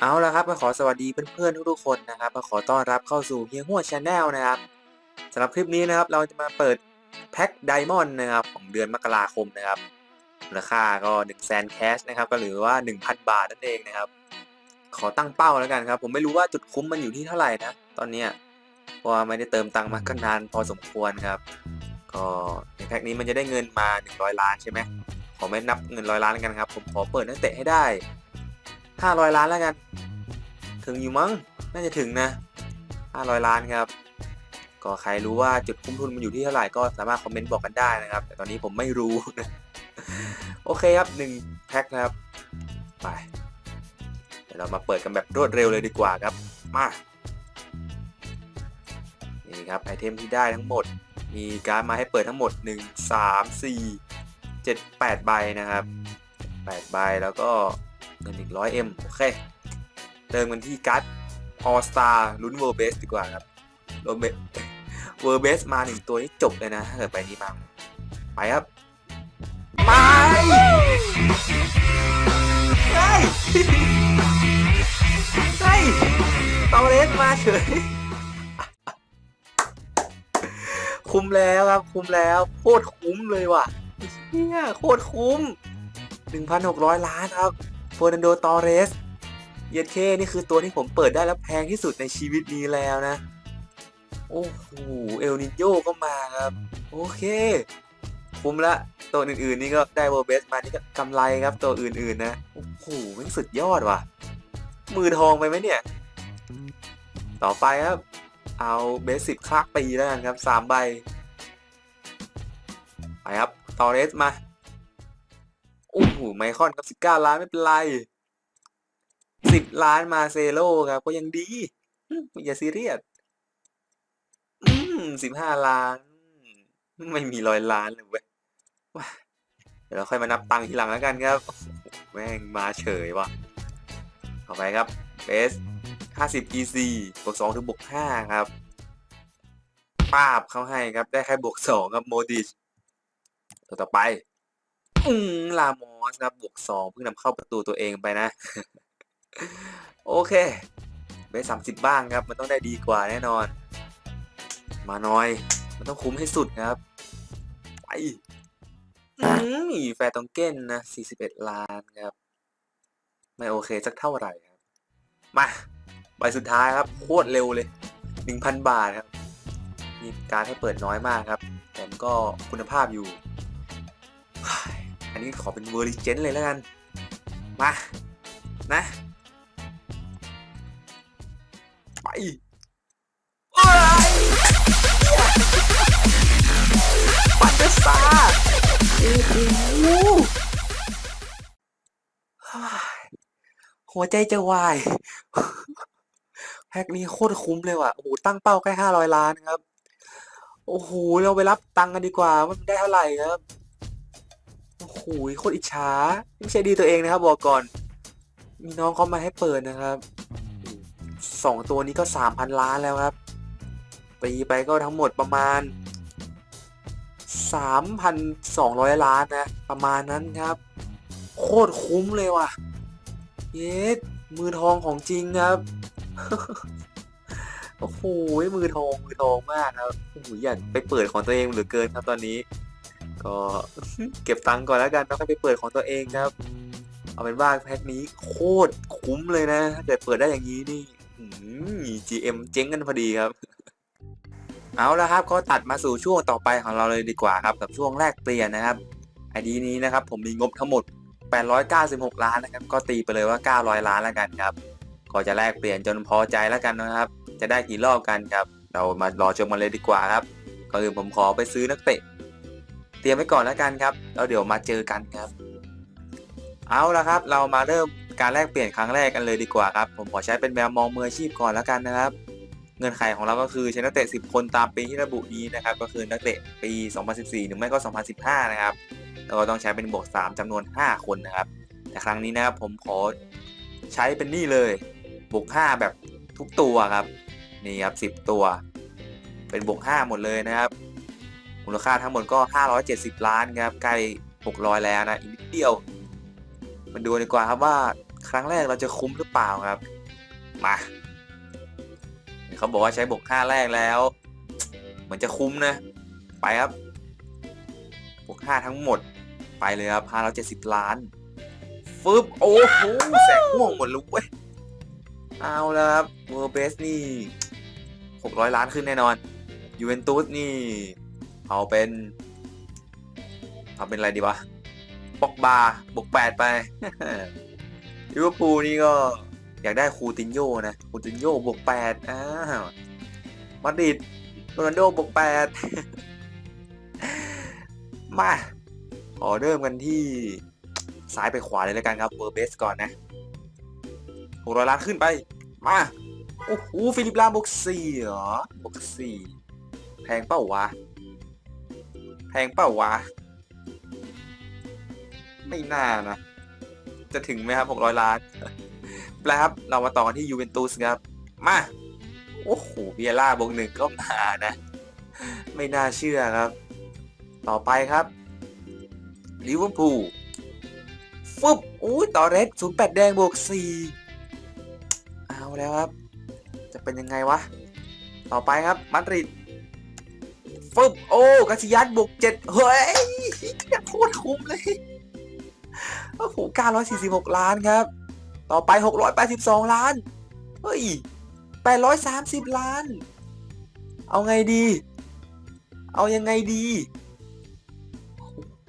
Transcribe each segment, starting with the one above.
เอาละครับมาขอสวัสดีเพื่อนๆทุกๆคนนะครับมาขอต้อนรับเข้าสู่เฮียหัวชาแนลนะครับสำหรับคลิปนี้นะครับเราจะมาเปิดแพ็คไดมอนด์นะครับของเดือนมกราคมนะครับมูลค่าก็1 0 0 0 0แสนแคชนะครับก็หรือว่า 1,000 บาทนั่นเองนะครับ ขอตั้งเป้าแล้วกันครับ ผมไม่รู้ว่าจุดคุ้มมันอยู่ที่เท่าไหร่นะตอนเนี้ยเพราะไม่ได้เติมตังค์มาก็นานพอสมควรครับ ก็ในแพ็คนี้มันจะได้เงินมา 100 ล้านใช่ไหมขอไม่นับเงินร้อยล้านกันครับ ผมขอเปิดนักเตะให้ได้ 500ล้านแล้วกัน ถึงอยู่มั้ง น่าจะถึงนะ500ล้านครับ ก็ใครรู้ว่าจุดคุ้มทุนมันอยู่ที่เท่าไหร่ก็สามารถคอมเมนต์บอกกันได้นะครับ แต่ตอนนี้ผมไม่รู้ โอเคครับ1แพ็คนะครับ ไป เดี๋ยวเรามาเปิดกันแบบรวดเร็วเลยดีกว่าครับ มา นี่ครับไอเทมที่ได้ทั้งหมด มีการดมาให้เปิดทั้งหมด 1 3 4 7 8 ใบนะครับ 8 ใบแล้วก็ เงินอีก 100M โอเค เติมกันที่การ์ด All Star ลุ้น World Base ดีกว่าครับ World Base World Base มาหนึ่งตัวนี่จบเลยนะถ้าเกิดไปนี้มา ไปครับ ไปเฮ้ยเฮ้ยตอเรสมาเฉย คุ้มแล้วครับ คุ้มแล้ว โคตรคุ้มเลยว่ะเนี่ยโคตรคุ้ม 1,600 ล้านครับ ฟอร์นันโด ตอเรส เยดเคนี่คือตัวที่ผมเปิดได้แล้วแพงที่สุดในชีวิตนี้แล้วนะ โอ้โห เอลนิโยก็มาครับ โอเค คุ้มละ ตัวอื่นๆนี่ก็ได้เวอร์เบสมานี่ก็กำไรครับตัวอื่นๆนะ โอ้โหมันสุดยอดว่ะ มือทองไปไหมเนี่ย ต่อไปครับ เอาเบสสิบคลากปีแล้วกันครับสามใบ ไปครับ ตอเรสมา โอ้โหไมคอนกับสิบเก้าล้านไม่เป็นไรสิบล้านมาเซโลครับก็ยังดีอย่าซีเรียสสิบห้าล้าน ไม่มีร้อยล้านเลยเว้ยเดี๋ยวเราค่อยมานับตังค์ทีหลังแล้วกันครับแม่งมาเฉยว่ะต่อไปครับเบสห้าสิบ EC บวกสองถึงบวกห้าครับป้าบเข้าให้ครับได้แค่บวกสองครับโมดิชตัวต่อไป อืมลามอสครับบวกสองเพิ่งนำเข้าประตูตัวเองไปนะ โอเคเบสสามสิบบ้างครับ มันต้องได้ดีกว่าแน่นอน มาหน่อย มันต้องคุ้มให้สุดครับ ไปอืมมีแฟร์ตองเก้นนะสี่สิบเอ็ดล้านครับ ไม่โอเคสักเท่าไหร่ครับ มาใบสุดท้ายครับ โคตรเร็วเลยหนึ่งพันบาทครับ มีการให้เปิดน้อยมากครับ แต่มันก็คุณภาพอยู่ อันนี้ขอเป็นเวอร์ลิเจนเลยแล้วกัน มา นะ ไปโอ้ยปันเดอร์สตาโอ้โหหัวใจจะวาย แพ็คนี้โคตรคุ้มเลยว่ะ โอ้โห ตั้งเป้าแค่ห้าร้อยล้านครับ โอ้โห เราไปรับตังค์กันดีกว่าว่ามันได้เท่าไหร่ครับ หโคตรอิจฉาไม่ใช่ดีตัวเองนะครับบอกก่อน มีน้องเขามาให้เปิดนะครับสองตัวนี้ก็สามพันล้านแล้วครับตีไปก็ทั้งหมดประมาณสามพันสองร้อยล้านนะ ประมาณนั้นครับ โคตรคุ้มเลยว่ะเย็ดมือทองของจริงครับ โอ้โหมือทองมือทองมากครับโอ้โหอยากไปเปิดของตัวเองเหลือเกินครับตอนนี้ ก็เก็บตังค์ก่อนแล้วกันแล้วค่อยไปเปิดของตัวเองครับ เอาเป็นว่าแพ็คนี้โคตรคุ้มเลยนะถ้าเกิดเปิดได้อย่างนี้นี่ GM เจ๊งกันพอดีครับ เอาละครับก็ตัดมาสู่ช่วงต่อไปของเราเลยดีกว่าครับ กับช่วงแรกเปลี่ยนนะครับไอดีนี้นะครับ ผมมีงบทั้งหมด 896 ล้านนะครับ ก็ตีไปเลยว่า 900 ล้านแล้วกันครับ ก็จะแลกเปลี่ยนจนพอใจแล้วกันนะครับ จะได้กี่รอบกันครับ เรามารอชมกันเลยดีกว่าครับก่อนอื่นผมขอไปซื้อนักเตะ เตรียมไว้ก่อนแล้วกันครับแล้วเดี๋ยวมาเจอกันครับ เอาละครับ เรามาเริ่มการแลกเปลี่ยนครั้งแรกกันเลยดีกว่าครับ ผมขอใช้เป็นแบบมองมืออาชีพก่อนแล้วกันนะครับ เงื่อนไขของเราก็คือใช้นักเตะ 10 คนตามปีที่ระบุนี้นะครับ ก็คือนักเตะปี 2014 หรือไม่ก็ 2015 นะครับแล้วก็ต้องใช้เป็นบวก 3จำนวน 5 คนนะครับ แต่ครั้งนี้นะครับผมขอใช้เป็นนี่เลยบวก 5 แบบทุกตัวครับ นี่ครับ 10 ตัว เป็นบวก 5 หมดเลยนะครับ มูลค่าทั้งหมดก็ 570 ล้านครับใกล้ 600 แล้วนะ อีกนิดเดียวมาดูดีกว่าครับว่าครั้งแรกเราจะคุ้มหรือเปล่าครับ มาเขาบอกว่าใช้บวกห้าแรกแล้วเหมือนจะคุ้มนะ ไปครับบวกห้าทั้งหมดไปเลยครับห้าร้อยเจ็ดสิบล้านฟึบโอ้โหแสงม่วงหมดเลยเว้ยเอาแล้วครับเวอร์เบสนี่หกร้อยล้านขึ้นแน่นอนยูเวนตุสนี่ เอาเป็น เอาเป็นอะไรดีวะปอกบาบวกแปดไปลิเวอร์พูลนี่ก็อยากได้คูตินโยนะ คูตินโยบวกแปดอ้าวมาดริดโรนัลโดบวกแปดมาขอเริ่มกันที่ซ้ายไปขวาเลยแล้วกันครับเวอร์เบสก่อนนะหกร้อยล้านขึ้นไป มา โอ้โหฟิลิปลาบวกสี่เหรอบวกสี่แพงเป้าวะ งเป้าวะ ไม่น่านะ จะถึงไหมครับหกร้อยล้านแปลครับ เรามาต่อกันที่ยูเวนตุสครับ มา โอ้โหเบียร่าบวกหนึ่งก็มานะ ไม่น่าเชื่อครับ ต่อไปครับลิเวอร์พูลฟึบอุ้ยต่อเรสศูนย์แปดแดงบวกสี่เอาแล้วครับ จะเป็นยังไงวะ ต่อไปครับมาดริด ฟึบโอ้กาซิยัสบวกเจ็ดเฮ้ยโคตรคุ้มเลยโอ้โห946 ล้านครับ ต่อไป 682 ล้าน เฮ้ย 830 ล้าน เอาไงดี เอายังไงดี โอ้โห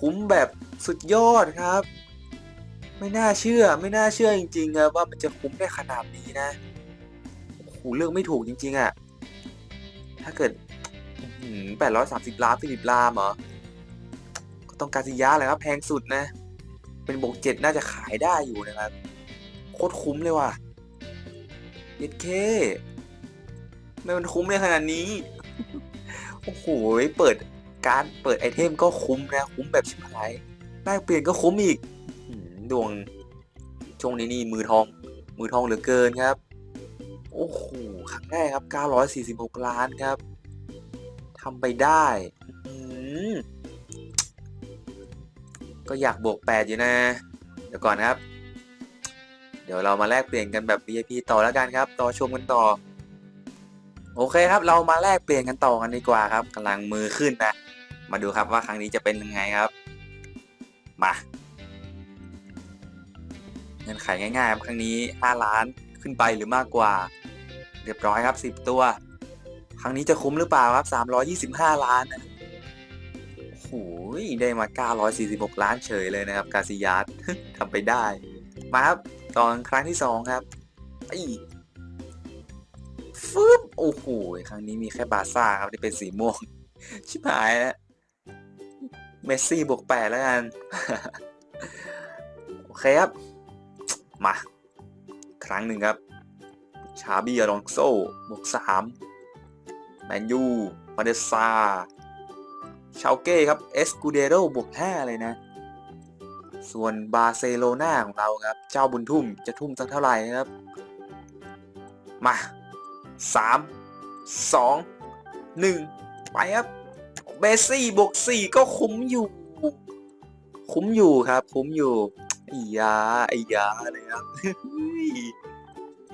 คุ้มแบบสุดยอดครับ ไม่น่าเชื่อ ไม่น่าเชื่อจริงๆครับว่ามันจะคุ้มได้ขนาดนี้นะ โอ้โห เลือกไม่ถูกจริงๆอะ่ะ ถ้าเกิดแปดร้อยสามสิบล้านฟิลิปลามเหรอ ก็ต้องกาซิยาแหละครับ แพงสุดนะ เป็นบวกเจ็ดน่าจะขายได้อยู่นะครับ โคตรคุ้มเลยว่ะเย็ดเคไม่มันคุ้มเลยขนาดนี้ โอ้โห เปิดการเปิดไอเทมก็คุ้มนะ คุ้มแบบชิบหายได้เปลี่ยนก็คุ้มอีกดวงช่วงนี้นี่มือทอง มือทองเหลือเกินครับ โอ้โหครั้งแรกครับ 946 ล้านครับทำไปได้ก็อยากบวก 8 อยู่นะ เดี๋ยวก่อนครับ เดี๋ยวเรามาแลกเปลี่ยนกันแบบ VIP ต่อแล้วกันครับ ต่อชมกันต่อ โอเคครับ เรามาแลกเปลี่ยนกันต่อกันดีกว่าครับกำลังมือขึ้นนะ มาดูครับว่าครั้งนี้จะเป็นยังไงครับ มาเงินไขง่ายๆครับครั้งนี้ 5 ล้านขึ้นไปหรือมากกว่า เรียบร้อยครับ 10 ตัว ครั้งนี้จะคุ้มหรือเปล่าครับ 325 ล้านนะโอ้โหได้มา 946 ล้านเฉยเลยนะครับ กาซิยัสทำไปได้ มาครับ ตอนครั้งที่ 2 ครับไอ้ฟึบโอ้โหครั้งนี้มีแค่บาร์ซ่าครับที่เป็นสีม่วง ชิบหายแล้วเมสซี่บวก8แล้วกัน โอเคครับ มา ครั้งหนึ่งครับ ชาบีอารองโซบวกสามแมนยูมาเดซาชาเก้ครับเอสกูเดโรบวกห้าเลยนะ ส่วนบาร์เซโลนาของเราครับ เจ้าบุญทุ่มจะทุ่มสักเท่าไหร่ครับ มาสามสองหนึ่งไปครับเบสซี่บวกสี่ก็คุ้มอยู่ คุ้มอยู่ครับ คุ้มอยู่ไอ้ยาไอ้ยาเลยครับ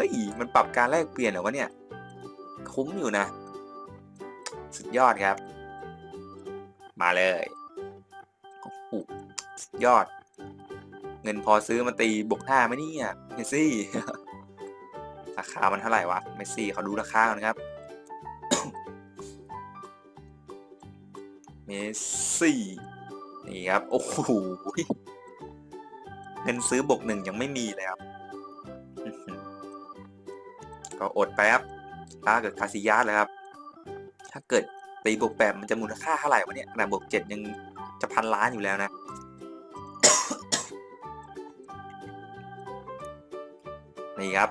ฮ้ย มันปรับการแลกเปลี่ยนเหรอวะเนี่ย คุ้มอยู่นะ สุดยอดครับ มาเลยโอ้โหยอด เงินพอซื้อมาตีบวกห้าไหมเนี่ยเมสซี่ ราคามันเท่าไหร่วะเมสซี่เขาดูราคาก่อนนะครับเมสซี่นี่ครับ โอ้โหเงินซื้อบวกหนึ่งยังไม่มีเลยครับ ก็อดไปครับถ้าเกิดคาซิยาสเลยครับ ถ้าเกิดตีบวกแปดมันจะมูลค่าเท่าไหร่วะเนี่ยขนาดบวกเจ็ดยังจะพันล้านอยู่แล้วนะ นี่ครับ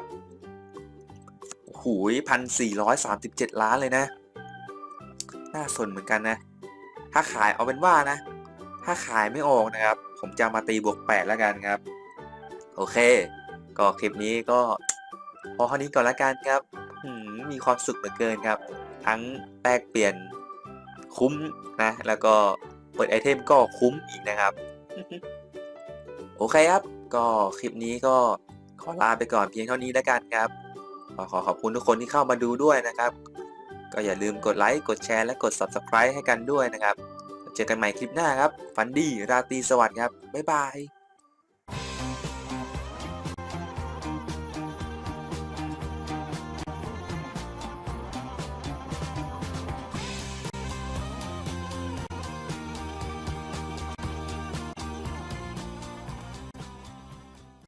โอ้โหูพันสี่ร้อยสามสิบเจ็ดล้านเลยนะ น่าสนเหมือนกันนะ ถ้าขายเอาเป็นว่านะ ถ้าขายไม่ออกนะครับ ผมจะมาตีบวกแปดแล้วกันครับ โอเค ก็คลิปนี้ก็ อเท่านี้ก่อนละกันครับมมีความสุขเหลือเกินครับ ทั้งแลกเปลี่ยนคุ้มนะ แล้วก็เปิดไอเทมก็คุ้มอีกนะครับ โอเคครับ ก็คลิปนี้ก็ขอลาไปก่อนเพียงเท่านี้แล้วกันครับ ขอขอขอบคุณทุกคนที่เข้ามาดูด้วยนะครับ ก็อย่าลืมกดไลค์ กดแชร์ และกด Subscribe ให้กันด้วยนะครับ เจอกันใหม่คลิปหน้าครับ ฝันดี ราตรีสวัสดิ์ครับ บ๊ายบาย